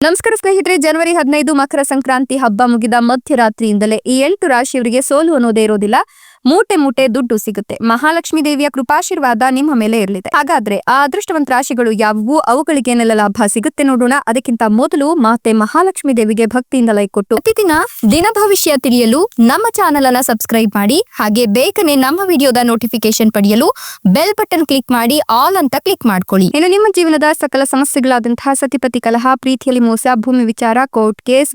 ನಮಸ್ಕಾರ ಸ್ನೇಹಿತರೆ, ಜನವರಿ ಹದಿನೈದು ಮಕರ ಸಂಕ್ರಾಂತಿ ಹಬ್ಬ ಮುಗಿದ ಮಧ್ಯರಾತ್ರಿಯಿಂದಲೇ ಈ ಎಂಟು ರಾಶಿಯವರಿಗೆ ಸೋಲು ಅನ್ನೋದೇ ಇರೋದಿಲ್ಲ. ಮೂಟೆ ಮೂಟೆ ದುಡ್ಡು ಸಿಗುತ್ತೆ. ಮಹಾಲಕ್ಷ್ಮಿ ದೇವಿಯ ಕೃಪಾಶೀರ್ವಾದ ನಿಮ್ಮ ಮೇಲೆ ಇರಲಿದೆ. ಹಾಗಾದ್ರೆ ಆ ಅದೃಷ್ಟವಂತ ರಾಶಿಗಳು ಯಾವುವು? ಅವುಗಳಿಗೆ ಏನೆಲ್ಲ ಲಾಭ ಸಿಗುತ್ತೆ ನೋಡೋಣ. ಅದಕ್ಕಿಂತ ಮೊದಲು ಮಾತೆ ಮಹಾಲಕ್ಷ್ಮಿ ದೇವಿಗೆ ಭಕ್ತಿಯಿಂದ ಲೈಕ್ ಕೊಟ್ಟು ಪ್ರತಿದಿನ ದಿನ ಭವಿಷ್ಯ ತಿಳಿಯಲು ನಮ್ಮ ಚಾನೆಲ್ ಅನ್ನ ಸಬ್ಸ್ಕ್ರೈಬ್ ಮಾಡಿ, ಹಾಗೆ ಬೇಗನೆ ನಮ್ಮ ವಿಡಿಯೋದ ನೋಟಿಫಿಕೇಶನ್ ಪಡೆಯಲು ಬೆಲ್ ಬಟನ್ ಕ್ಲಿಕ್ ಮಾಡಿ, ಆಲ್ ಅಂತ ಕ್ಲಿಕ್ ಮಾಡ್ಕೊಳ್ಳಿ. ಇನ್ನು ನಿಮ್ಮ ಜೀವನದ ಸಕಲ ಸಮಸ್ಯೆಗಳಾದಂತಹ ಸತಿಪತಿ ಕಲಹ, ಪ್ರೀತಿಯಲ್ಲಿ ಮೋಸ, ಭೂಮಿ ವಿಚಾರ, ಕೋರ್ಟ್ ಕೇಸ್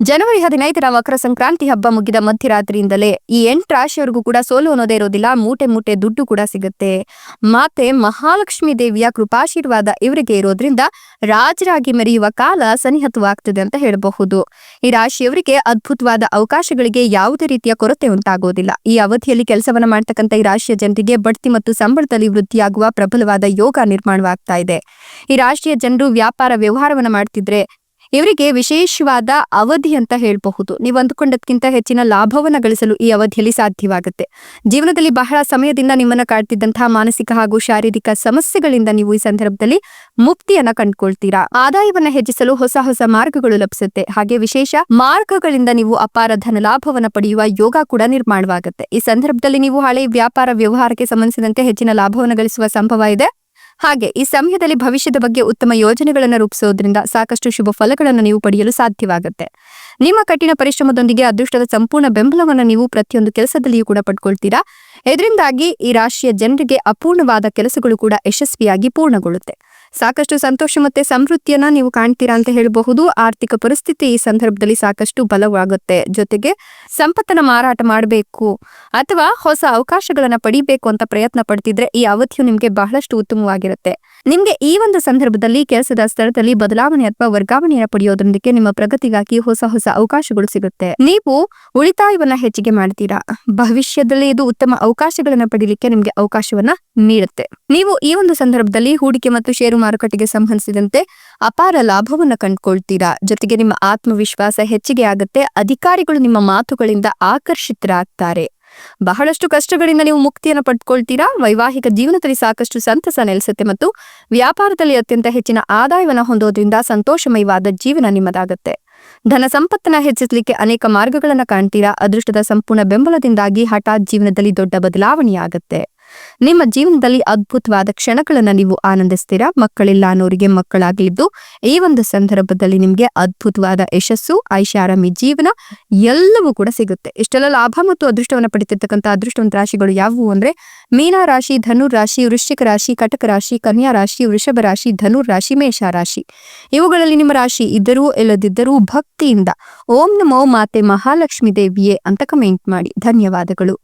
ಜನವರಿ ಹದಿನೈದರ ಮಕರ ಸಂಕ್ರಾಂತಿ ಹಬ್ಬ ಮುಗಿದ ಮಧ್ಯರಾತ್ರಿಯಿಂದಲೇ ಈ ಎಂಟು ರಾಶಿಯವರೆಗೂ ಕೂಡ ಸೋಲು ಅನ್ನೋದೇ ಇರೋದಿಲ್ಲ. ಮೂಟೆ ಮೂಟೆ ದುಡ್ಡು ಕೂಡ ಸಿಗುತ್ತೆ. ಮಾತೆ ಮಹಾಲಕ್ಷ್ಮಿ ದೇವಿಯ ಕೃಪಾಶೀರ್ವಾದ ಇವರಿಗೆ ಇರೋದ್ರಿಂದ ರಾಜರಾಗಿ ಮೆರೆಯುವ ಕಾಲ ಸನಿಹತವಾಗ್ತದೆ ಅಂತ ಹೇಳಬಹುದು. ಈ ರಾಶಿಯವರಿಗೆ ಅದ್ಭುತವಾದ ಅವಕಾಶಗಳಿಗೆ ಯಾವುದೇ ರೀತಿಯ ಕೊರತೆ ಉಂಟಾಗೋದಿಲ್ಲ. ಈ ಅವಧಿಯಲ್ಲಿ ಕೆಲಸವನ್ನು ಮಾಡ್ತಕ್ಕಂಥ ಈ ರಾಶಿಯ ಜನರಿಗೆ ಬಡ್ತಿ ಮತ್ತು ಸಂಬಳದಲ್ಲಿ ವೃದ್ಧಿಯಾಗುವ ಪ್ರಬಲವಾದ ಯೋಗ ನಿರ್ಮಾಣವಾಗ್ತಾ ಇದೆ. ಈ ರಾಶಿಯ ಜನರು ವ್ಯಾಪಾರ ವ್ಯವಹಾರವನ್ನ ಮಾಡ್ತಿದ್ರೆ ಇವರಿಗೆ ವಿಶೇಷವಾದ ಅವಧಿ ಅಂತ ಹೇಳಬಹುದು. ನೀವು ಅಂದುಕೊಂಡದಕ್ಕಿಂತ ಹೆಚ್ಚಿನ ಲಾಭವನ್ನ ಗಳಿಸಲು ಈ ಅವಧಿಯಲ್ಲಿ ಸಾಧ್ಯವಾಗುತ್ತೆ. ಜೀವನದಲ್ಲಿ ಬಹಳ ಸಮಯದಿಂದ ನಿಮ್ಮನ್ನ ಕಾಡ್ತಿದ್ದಂತಹ ಮಾನಸಿಕ ಹಾಗೂ ಶಾರೀರಿಕ ಸಮಸ್ಯೆಗಳಿಂದ ನೀವು ಈ ಸಂದರ್ಭದಲ್ಲಿ ಮುಕ್ತಿಯನ್ನ ಕಂಡುಕೊಳ್ತೀರಾ? ಆದಾಯವನ್ನ ಹೆಚ್ಚಿಸಲು ಹೊಸ ಹೊಸ ಮಾರ್ಗಗಳು ಲಭಿಸುತ್ತೆ. ಹಾಗೆ ವಿಶೇಷ ಮಾರ್ಗಗಳಿಂದ ನೀವು ಅಪಾರ ಧನ ಲಾಭವನ್ನ ಪಡೆಯುವ ಯೋಗ ಕೂಡ ನಿರ್ಮಾಣವಾಗುತ್ತೆ. ಈ ಸಂದರ್ಭದಲ್ಲಿ ನೀವು ಹಳೆ ವ್ಯಾಪಾರ ವ್ಯವಹಾರಕ್ಕೆ ಸಂಬಂಧಿಸಿದಂತೆ ಹೆಚ್ಚಿನ ಲಾಭವನ್ನು ಗಳಿಸುವ ಸಂಭವ ಇದೆ. ಹಾಗೆ ಈ ಸಮಯದಲ್ಲಿ ಭವಿಷ್ಯದ ಬಗ್ಗೆ ಉತ್ತಮ ಯೋಜನೆಗಳನ್ನು ರೂಪಿಸೋದ್ರಿಂದ ಸಾಕಷ್ಟು ಶುಭ ಫಲಗಳನ್ನು ನೀವು ಪಡೆಯಲು ಸಾಧ್ಯವಾಗುತ್ತೆ. ನಿಮ್ಮ ಕಠಿಣ ಪರಿಶ್ರಮದೊಂದಿಗೆ ಅದೃಷ್ಟದ ಸಂಪೂರ್ಣ ಬೆಂಬಲವನ್ನು ನೀವು ಪ್ರತಿಯೊಂದು ಕೆಲಸದಲ್ಲಿಯೂ ಕೂಡ ಪಡ್ಕೊಳ್ತೀರಾ? ಇದರಿಂದಾಗಿ ಈ ರಾಶಿಯ ಜನರಿಗೆ ಅಪೂರ್ಣವಾದ ಕೆಲಸಗಳು ಕೂಡ ಯಶಸ್ವಿಯಾಗಿ ಪೂರ್ಣಗೊಳ್ಳುತ್ತೆ. ಸಾಕಷ್ಟು ಸಂತೋಷ ಮತ್ತೆ ಸಮೃದ್ಧಿಯನ್ನ ನೀವು ಕಾಣ್ತೀರಾ ಅಂತ ಹೇಳಬಹುದು. ಆರ್ಥಿಕ ಪರಿಸ್ಥಿತಿ ಈ ಸಂದರ್ಭದಲ್ಲಿ ಸಾಕಷ್ಟು ಬಲವಾಗುತ್ತೆ. ಜೊತೆಗೆ ಸಂಪತ್ತನ್ನ ಮಾರಾಟ ಮಾಡಬೇಕು ಅಥವಾ ಹೊಸ ಅವಕಾಶಗಳನ್ನ ಪಡಿಬೇಕು ಅಂತ ಪ್ರಯತ್ನ ಪಡ್ತಿದ್ರೆ ಈ ಅವಧಿಯು ನಿಮ್ಗೆ ಬಹಳಷ್ಟು ಉತ್ತಮವಾಗಿರುತ್ತೆ. ನಿಮ್ಗೆ ಈ ಒಂದು ಸಂದರ್ಭದಲ್ಲಿ ಕೆಲಸದ ಸ್ಥಳದಲ್ಲಿ ಬದಲಾವಣೆ ಅಥವಾ ವರ್ಗಾವಣೆಯನ್ನು ಪಡೆಯೋದ್ರೊಂದಿಗೆ ನಿಮ್ಮ ಪ್ರಗತಿಗಾಗಿ ಹೊಸ ಹೊಸ ಅವಕಾಶಗಳು ಸಿಗುತ್ತೆ. ನೀವು ಉಳಿತಾಯವನ್ನ ಹೆಚ್ಚಿಗೆ ಮಾಡ್ತೀರಾ. ಭವಿಷ್ಯದಲ್ಲಿ ಇದು ಉತ್ತಮ ಅವಕಾಶಗಳನ್ನ ಪಡಿಲಿಕ್ಕೆ ನಿಮ್ಗೆ ಅವಕಾಶವನ್ನ ನೀಡುತ್ತೆ. ನೀವು ಈ ಒಂದು ಸಂದರ್ಭದಲ್ಲಿ ಹೂಡಿಕೆ ಮತ್ತು ಷೇರು ಮಾರುಕಟ್ಟೆಗೆ ಸಂಬಂಧಿಸಿದಂತೆ ಅಪಾರ ಲಾಭವನ್ನ ಕಂಡುಕೊಳ್ತೀರಾ? ಜೊತೆಗೆ ನಿಮ್ಮ ಆತ್ಮವಿಶ್ವಾಸ ಹೆಚ್ಚಿಗೆ ಆಗುತ್ತೆ. ಅಧಿಕಾರಿಗಳು ನಿಮ್ಮ ಮಾತುಗಳಿಂದ ಆಕರ್ಷಿತರಾಗ್ತಾರೆ. ಬಹಳಷ್ಟು ಕಷ್ಟಗಳಿಂದ ನೀವು ಮುಕ್ತಿಯನ್ನು ಪಡ್ಕೊಳ್ತೀರಾ? ವೈವಾಹಿಕ ಜೀವನದಲ್ಲಿ ಸಾಕಷ್ಟು ಸಂತಸ ನೆಲೆಸುತ್ತೆ ಮತ್ತು ವ್ಯಾಪಾರದಲ್ಲಿ ಅತ್ಯಂತ ಹೆಚ್ಚಿನ ಆದಾಯವನ್ನು ಹೊಂದೋದ್ರಿಂದ ಸಂತೋಷಮಯವಾದ ಜೀವನ ನಿಮ್ಮದಾಗುತ್ತೆ. ಧನ ಸಂಪತ್ತನ್ನ ಹೆಚ್ಚಿಸಲಿಕ್ಕೆ ಅನೇಕ ಮಾರ್ಗಗಳನ್ನ ಕಾಣ್ತೀರಾ? ಅದೃಷ್ಟದ ಸಂಪೂರ್ಣ ಬೆಂಬಲದಿಂದಾಗಿ ಹಠಾತ್ ಜೀವನದಲ್ಲಿ ದೊಡ್ಡ ಬದಲಾವಣೆಯಾಗುತ್ತೆ. ನಿಮ್ಮ ಜೀವನದಲ್ಲಿ ಅದ್ಭುತವಾದ ಕ್ಷಣಗಳನ್ನ ನೀವು ಆನಂದಿಸ್ತೀರಾ? ಮಕ್ಕಳಿಲ್ಲ ಅನ್ನೋರಿಗೆ ಮಕ್ಕಳಾಗಲಿದ್ದು, ಈ ಒಂದು ಸಂದರ್ಭದಲ್ಲಿ ನಿಮ್ಗೆ ಅದ್ಭುತವಾದ ಯಶಸ್ಸು, ಐಷಾರಾಮಿ ಜೀವನ ಎಲ್ಲವೂ ಕೂಡ ಸಿಗುತ್ತೆ. ಇಷ್ಟೆಲ್ಲ ಲಾಭ ಮತ್ತು ಅದೃಷ್ಟವನ್ನು ಪಡಿತಿರ್ತಕ್ಕಂಥ ಅದೃಷ್ಟವಂತ ರಾಶಿಗಳು ಯಾವುವು ಅಂದ್ರೆ, ಮೀನ ರಾಶಿ ಧನುರ್ ರಾಶಿ, ವೃಶ್ಚಿಕ ರಾಶಿ, ಕಟಕ ರಾಶಿ, ಕನ್ಯಾ ರಾಶಿ, ವೃಷಭ ರಾಶಿ, ಧನು ರಾಶಿ, ಮೇಷ ರಾಶಿ. ಇವುಗಳಲ್ಲಿ ನಿಮ್ಮ ರಾಶಿ ಇದ್ದರೂ ಇಲ್ಲದಿದ್ದರೂ ಭಕ್ತಿಯಿಂದ ಓಂ ನಮೋ ಮಾತೆ ಮಹಾಲಕ್ಷ್ಮಿ ದೇವಿಯೇ ಅಂತ ಕಮೆಂಟ್ ಮಾಡಿ. ಧನ್ಯವಾದಗಳು.